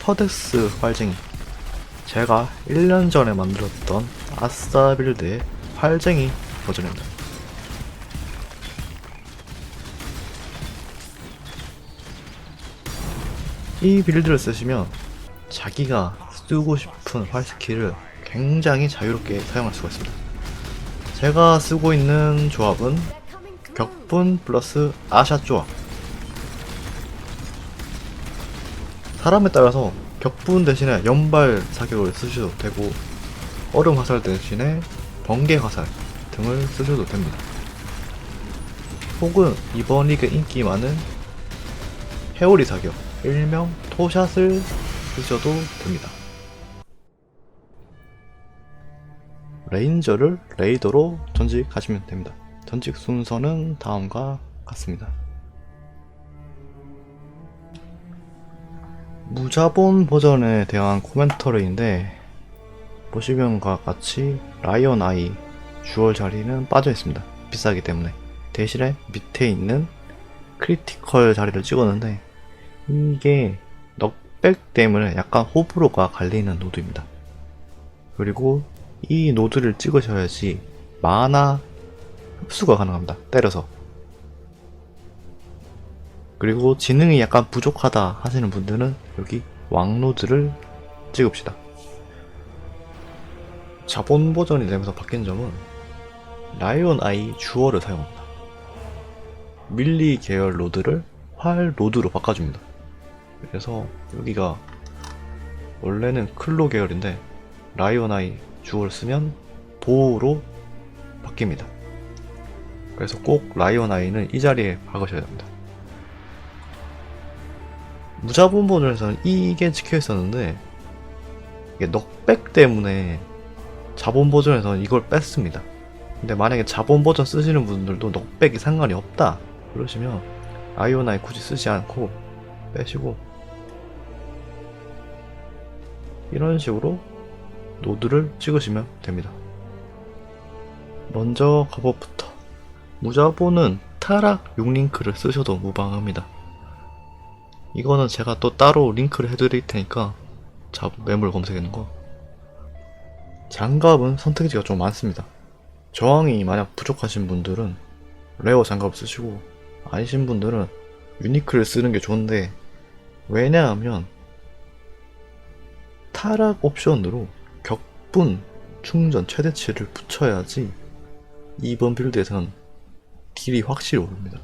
퍼덱스 활쟁이 제가 1년 전에 만들었던 아싸 빌드의 활쟁이 버전입니다. 이 빌드를 쓰시면 자기가 쓰고 싶은 활 스킬을 굉장히 자유롭게 사용할 수가 있습니다. 제가 쓰고 있는 조합은 격분 플러스 아샷 조합. 사람에 따라서 격분 대신에 연발 사격을 쓰셔도 되고 얼음 화살 대신에 번개 화살 등을 쓰셔도 됩니다. 혹은 이번 리그 인기 많은 회오리 사격, 일명 토샷을 쓰셔도 됩니다. 레인저를 레이더로 전직하시면 됩니다. 전직 순서는 다음과 같습니다. 무자본 버전에 대한 코멘터리인데 보시면과 같이 라이언 아이 주얼 자리는 빠져 있습니다. 비싸기 때문에 대신에 밑에 있는 크리티컬 자리를 찍었는데 이게 넉백 때문에 약간 호불호가 갈리는 노드입니다. 그리고 이 노드를 찍으셔야지 마나 흡수가 가능합니다. 때려서. 그리고 지능이 약간 부족하다 하시는 분들은 여기 왕노드를 찍읍시다. 자본 버전이 되면서 바뀐 점은 라이온 아이 주어를 사용합니다. 밀리 계열 로드를 활 로드로 바꿔줍니다. 그래서 여기가 원래는 클로 계열인데 라이온 아이 주어를 쓰면 보호로 바뀝니다. 그래서 꼭 라이온 아이는 이 자리에 박으셔야 됩니다. 무자본 버전에서는 이게 찍혀 있었는데 이게 넉백 때문에 자본 버전에서는 이걸 뺐습니다. 근데 만약에 자본 버전 쓰시는 분들도 넉백이 상관이 없다 그러시면 라이온 아이 굳이 쓰지 않고 빼시고 이런 식으로 노드를 찍으시면 됩니다. 먼저 갑옷부터 무자본은 타락 6링크를 쓰셔도 무방합니다. 이거는 제가 또 따로 링크를 해드릴 테니까 자 매물 검색하는 거 장갑은 선택지가 좀 많습니다. 저항이 만약 부족하신 분들은 레어 장갑 쓰시고 아니신 분들은 유니크를 쓰는 게 좋은데 왜냐하면 타락 옵션으로 격분 충전 최대치를 붙여야지 이번 빌드에서는 딜이 확실히 오릅니다.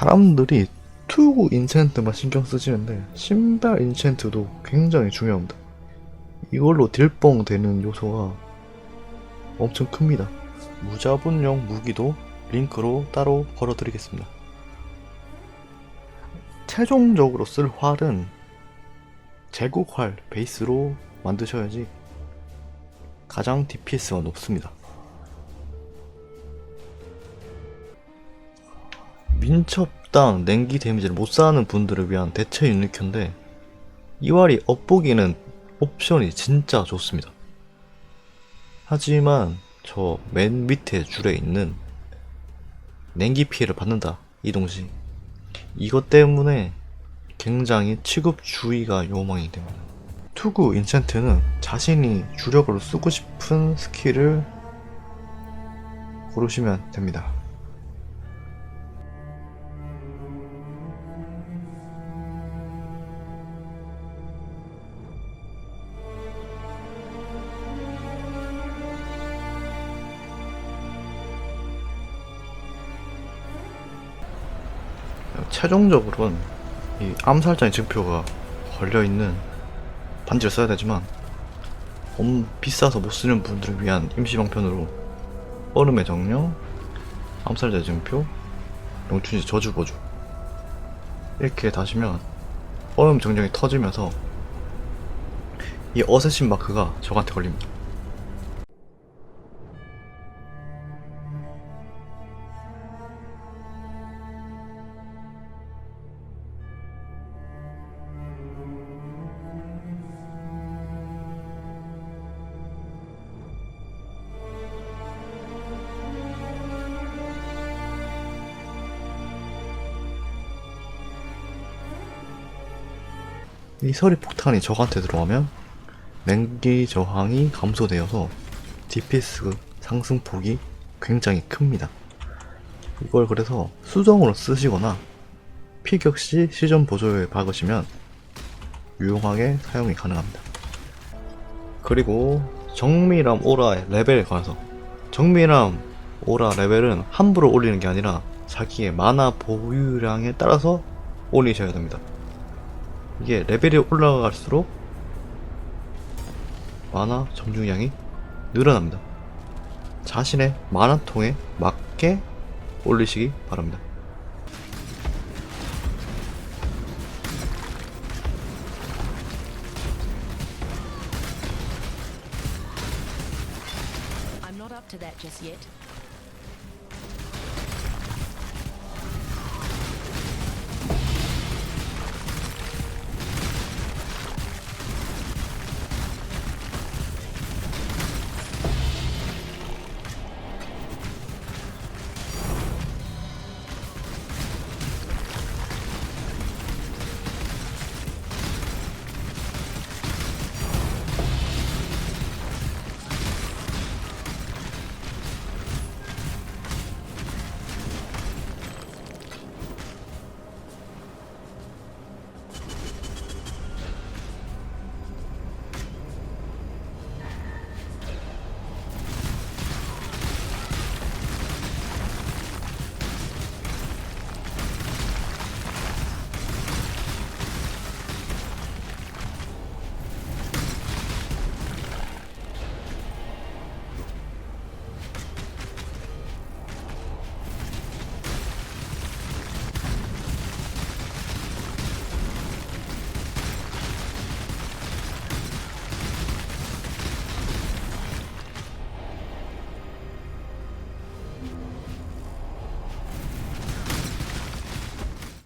사람들이 투구 인챈트만 신경 쓰시는데 신발 인챈트도 굉장히 중요합니다. 이걸로 딜뻥 되는 요소가 엄청 큽니다. 무자본용 무기도 링크로 따로 걸어드리겠습니다. 최종적으로 쓸 활은 제국활 베이스로 만드셔야지 가장 DPS가 높습니다. 민첩당 냉기 데미지를 못 쌓는 분들을 위한 대체 유니크인데 이 활이 엇보기는 옵션이 진짜 좋습니다. 하지만 저 맨 밑에 줄에 있는 냉기 피해를 받는다 이동시 이것 때문에 굉장히 취급 주의가 요망이 됩니다. 투구 인챈트는 자신이 주력으로 쓰고 싶은 스킬을 고르시면 됩니다. 최종적으로는 이 암살자의 증표가 걸려있는 반지를 써야 되지만 너무 비싸서 못 쓰는 분들을 위한 임시방편으로 얼음의 정령, 암살자의 증표, 영춘지 저주보주 이렇게 다시면 오염 정정이 터지면서 이 어쌔신 마크가 적한테 걸립니다. 이 서리 폭탄이 적한테 들어가면 냉기 저항이 감소되어서 DPS 상승폭이 굉장히 큽니다. 이걸 그래서 수정으로 쓰시거나 피격 시 시전 보조에 박으시면 유용하게 사용이 가능합니다. 그리고 정밀함 오라의 레벨에 관해서 정밀함 오라 레벨은 함부로 올리는 게 아니라 자기의 마나 보유량에 따라서 올리셔야 됩니다. 이게 레벨이 올라갈수록 만화 점중량이 늘어납니다. 자신의 만화통에 맞게 올리시기 바랍니다. I'm not up to that just yet.